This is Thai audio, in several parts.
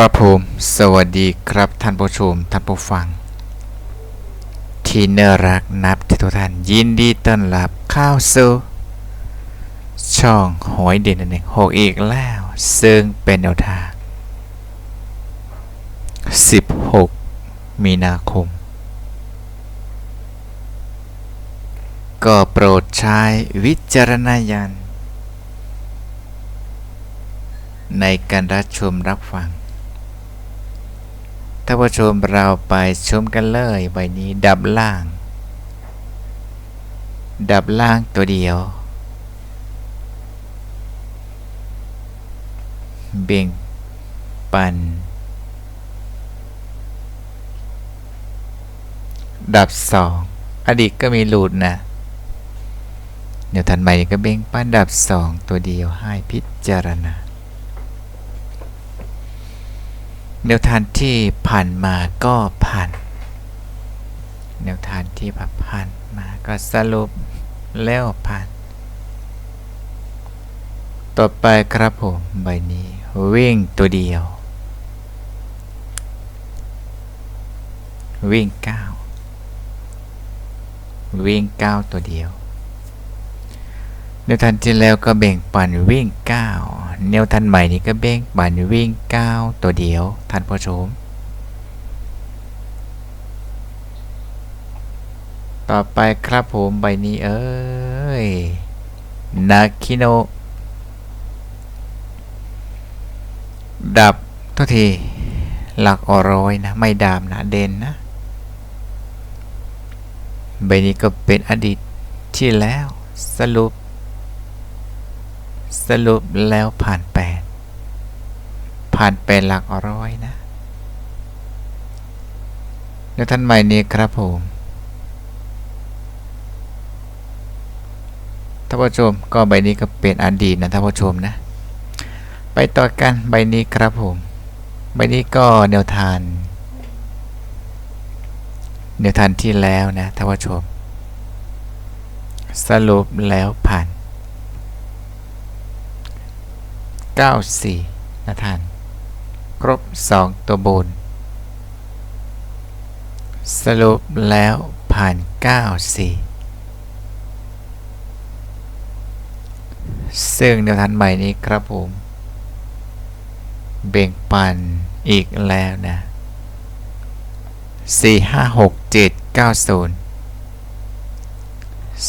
ครับผมสวัสดีครับท่านผู้ชมท่านผู้ฟัง ที่น่ารักนับที่ทุกท่านยินดีต้อนรับเข้าสู่ช่องหอยเด่นหนึ่งหกอีกแล้ว ซึ่งเป็นแนวทาง 16 มีนาคม ก็โปรดใช้วิจารณญาณในการรับชมรับฟัง ถ้าผู้ชมเราไปชมกันเลยใบนี้ดับล่าง ดับล่างตัวเดียว เบ่ง ปัน ดับสองอดีตก็มีหลุดนะเดี๋ยวทันใหม่ก็เบ่ง ปันดับสองตัวเดียวให้พิจารณา แนวทางที่ผ่านมาก็ผ่าน แนวทางที่ผ่านมาก็สรุปแล้วผ่าน ต่อไปครับผมใบนี้ วิ่งตัวเดียว วิ่งเก้าวิ่งเก้าตัวเดียวแนวทันที่แล้วก็แบ่งปันวิ่งเก้า แนวทันใหม่นี้ก็แบ่งปันวิ่งก้าวตัวเดียวท่านผู้ชม ต่อไปครับผมใบนี้เอ้ยนาคิโน ดับทุกทีหลักออร้อยนะ ไม่ดามนะเด่นนะ ใบนี้ก็เป็นอดีตที่แล้วสรุป สรุปแล้วผ่านแปดผ่านเป็นหลักร้อยนะ แล้วท่านใหม่นี้ครับผมท่านผู้ชมก็ใบนี้ก็เป็นอดีตนะท่านผู้ชมนะ ไปต่อกันใบนี้ครับผมใบนี้ก็แนวทานแนวทานที่แล้วนะท่านผู้ชม สรุปแล้วผ่าน 94นะท่าน ครบ 2 ตัวบน สรุปแล้วผ่าน 94 ซึ่งแนวทางใหม่นี้ครับผม เบ่งปันอีกแล้วนะ 4 5 6 7 9 0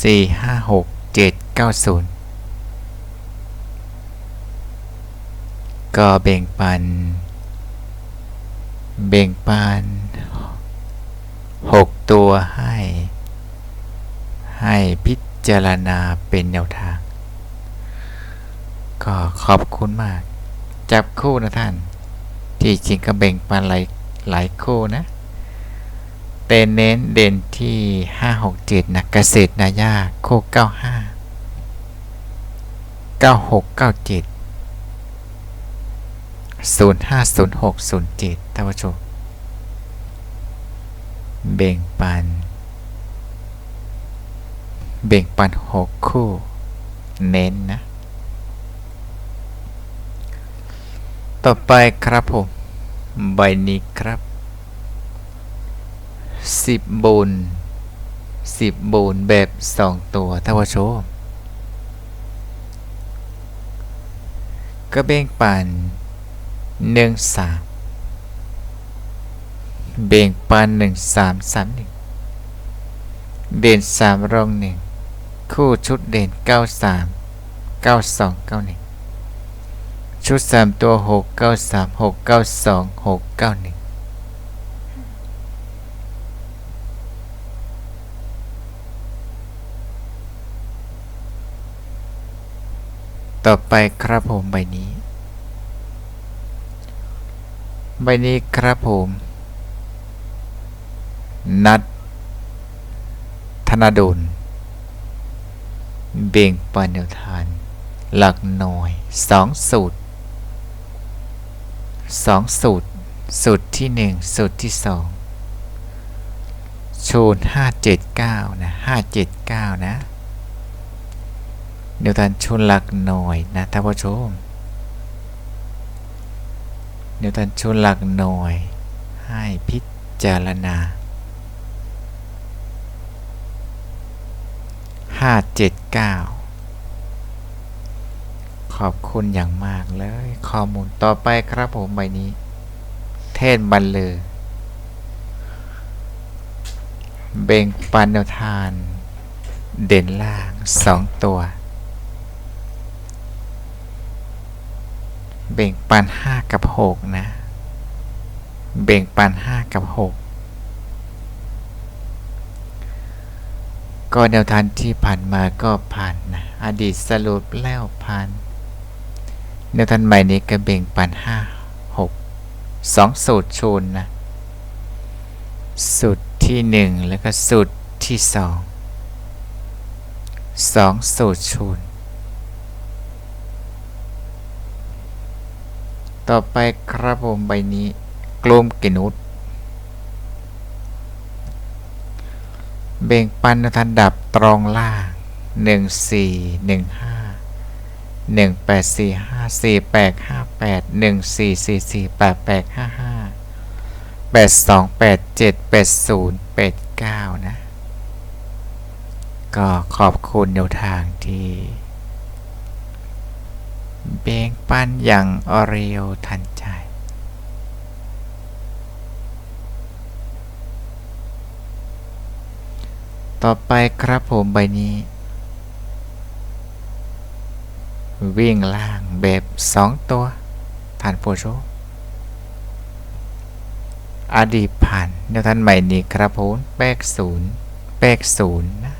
4 5 6 7 9 0 ก็เบ่งปัน เบ่งปัน6ตัวให้ ให้พิจารณาเป็นแนวทาง ก็ขอบคุณมาก จับคู่นะท่าน ที่จริงก็แบ่งปันหลายหลายคู่นะแต่เน้นเด่นที่ 567นะเกษตรนายาคู่95 9697 050607 ท่านผู้ชม เบ่งปัน เบ่งปัน 6 คู่ เน้นนะ ต่อไปครับผม ใบนี้ครับสิบบุญสิบบุญแบบสองตัว ท่านผู้ชม ก็เบ่งปัน หนึ่งสามเบ่งปันหนึ่งสามสามหนึ่งเด่นสามรองหนึ่งคู่ชุดเด่นเก้าสามเก้าสองเก้าหนึ่งชุดสามตัวหกเก้าสามหกเก้าสองหกเก้าหนึ่งต่อไปครับผมใบนี้ ใบนี้ครับผม นัดธนาดลเบ่งปันแนวทาน หลักหน่อยสองสูตรสองสูตร สูตรที่หนึ่งสูตรที่สองโชนห้าเจ็ดเก้านะห้าเจ็ดเก้านะเดี๋ยวทานชนหลักหน่อยนะท่านผู้ชม นิวตันชุดหลักหน่วย ให้พิจารณาห้าเจ็ดเก้าขอบคุณอย่างมากเลย ข้อมูลต่อไปครับผมใบนี้ เทศบันเลยเบ่งปันแนวทาน เด่นล่างสองตัว เบ่งปันห้ากับหกนะ เบ่งปันห้ากับหกก็แนวทางที่ผ่านมาก็ผ่านนะ อดีตสรุปแล้วผ่าน แนวทางใหม่นี้ก็เบ่งปันห้าหกสองสูตรชูนนะ สูตรที่หนึ่งแล้วก็สูตรที่สองสองสูตรชูน ต่อไปครับผมใบนี้กลมกินุษเบ่งปันทันดับตรองล่างหนึ่งสี่หนึ่งห้าหนึ่งแปดสี่ห้าสี่แปดห้าแปดหนึ่งสี่สี่สี่แปดแปดห้าห้าแปดสองแปดเจ็ดแปดศูนย์แปดเก้านะ ก็ขอบคุณแนวทางที่ เบ่งปันอย่างอเรียวทันใจ ต่อไปครับผมใบนี้ วิ่งล่างแบบสองตัวท่านผู้ชอดีตผ่านแนวท่านใหม่นี้ครับผมแปกศูนย์แปกศูนย์นะ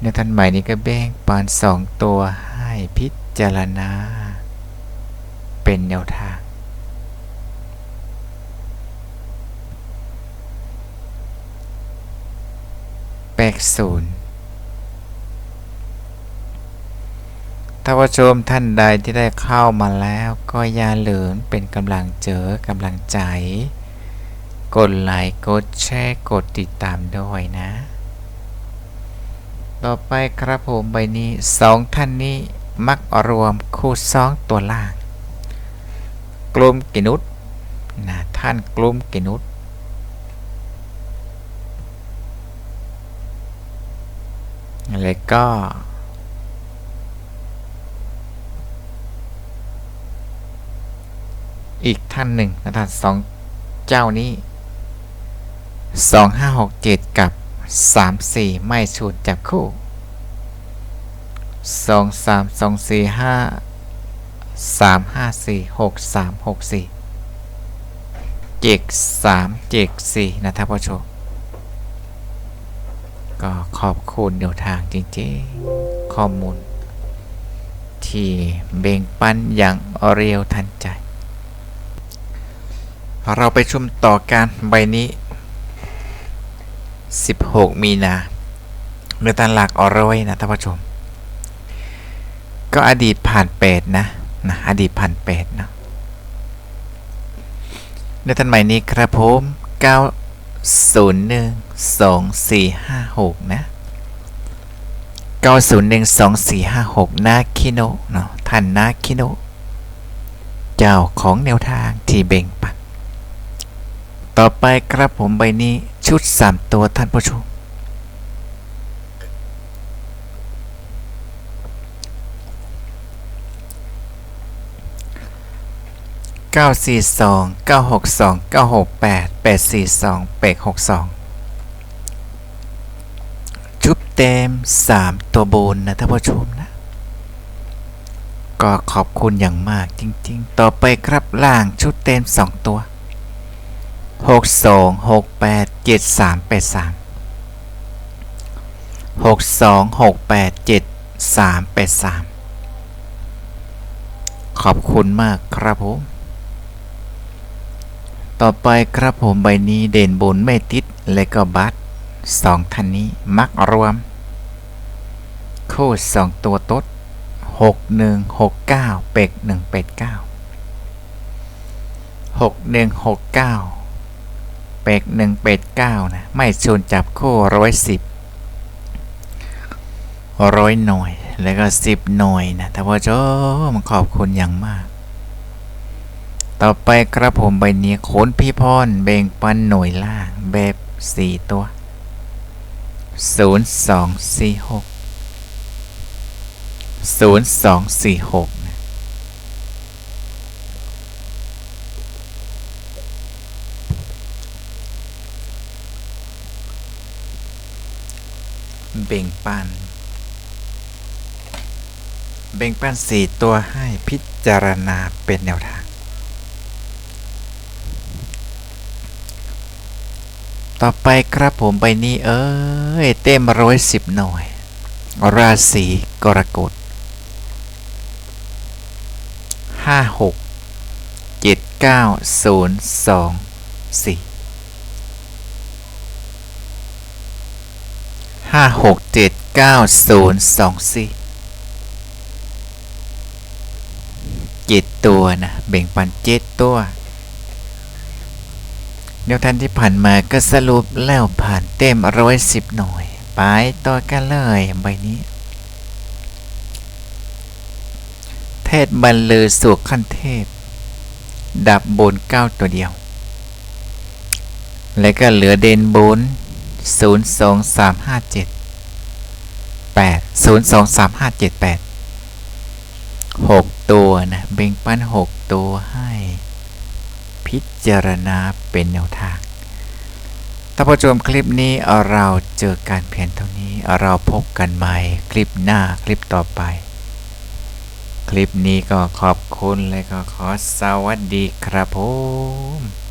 แนวท่านใหม่นี้ก็แบ่งปานสองตัว ให้พิจารณา เป็นแนวทาง แปกศูนย์ถ้าว่าชมท่านใดที่ได้เข้ามาแล้วก็อย่าลืมเป็นกำลังเจอกำลังใจ กดไลค์กดแชร์กดติดตามด้วยนะ ต่อไปครับผมใบนี้สองท่านนี้ มักรวมคู่สองตัวล่าง กลุ่มกินุษนะท่านกลุ่มกินุษแล้วก็อีกท่านหนึ่งนะท่านสองเจ้านี้สองห้าหกเจ็ดกับสามสี่ไม่ชูดจับคู่ สองสามสองสี่ห้าสามห้าสี่หกสามหกสี่เจ็กสามเจ็กสี่นะท่านผู้ชมก็ขอบคุณแนวทางจริงๆ ข้อมูล ที่เบ่งปันอย่างเรียวทันใจ เราไปชมต่อการใบนี้ 16 มีนาเรือตันหลักอร้อยนะท่านผู้ชม ก็อดีตผ่านเปดนะนะอดีตผ่านเปดนะเรือตันใหม่นี้ครับผม901 2 4 5 6 นะ 901 2 4 5 6 นาคิโนเนาะท่านนาคิโนเจ้าของแนวทางที่เบ่งปันต่อไปครับผมใบนี้ชุด 3 ตัวท่านผู้ชม 942 962 968 842 862 ชุบเต็ม 3 ตัวบนนะท่านผู้ชมนะ ก็ขอบคุณอย่างมากจริงๆ ต่อไปครับล่างชุดเต็ม 2 ตัว 62 68 73 83 62 68 73 83 ขอบคุณมากครับผม ต่อไปครับผมใบนี้เด่นบนไม่ติด และก็บัตสองท่านนี้มักรวม คู่สองตัวตดหกหนึ่งหกเก้าเป็กหนึ่งเป็ดเก้าหกหนึ่งหกเก้าเป็กหนึ่งเป็ดเก้านะไม่ชนจับคู่ร้อยสิบร้อยหน่วย แล้วก็สิบหน่วยนะแต่ว่าเจ้ามันขอบคุณอย่างมาก ต่อไปครับผมใบนี้โขนพี่พรแบ่งปันหน่วยล่างแบบสี่ตัวศูนย์สองสี่หกศูนย์สองสี่หกเบ่งปัน เบ่งปันสี่ตัวให้พิจารณาเป็นแนวทาง ต่อไปครับผมใบนี้เอ้ยเต็มร้อยสิบหน่วยราศีกรกฎห้าหกเจ็ดเก้าศูนย์สองสี่ห้าหกเจ็ดเก้าศูนย์สองสี่เจ็ดตัวนะเบ่งปันเจ็ดตัว แนวท่างที่ผ่านมาก็สรุปแล้วผ่านเต็มร้อยสิบหน่วย ไปต่อกันเลยใบนี้ เทศบรรลือสุขขั้นเทพ ดับบนเก้าตัวเดียว แล้วก็เหลือเดนบนศูนย์สองสามห้าเจ็ดแปดศูนย์สองสามห้าเจ็ดแปดหกตัวนะเบ่งปั้นหกตัวให้ พิจารณาเป็นแนวทางถ้าผู้ชมคลิปนี้เราเจอการเพียนเท่านี้เราพบกันใหม่คลิปหน้าคลิปต่อไป คลิปนี้ก็ขอบคุณและก็ขอสวัสดีครับผม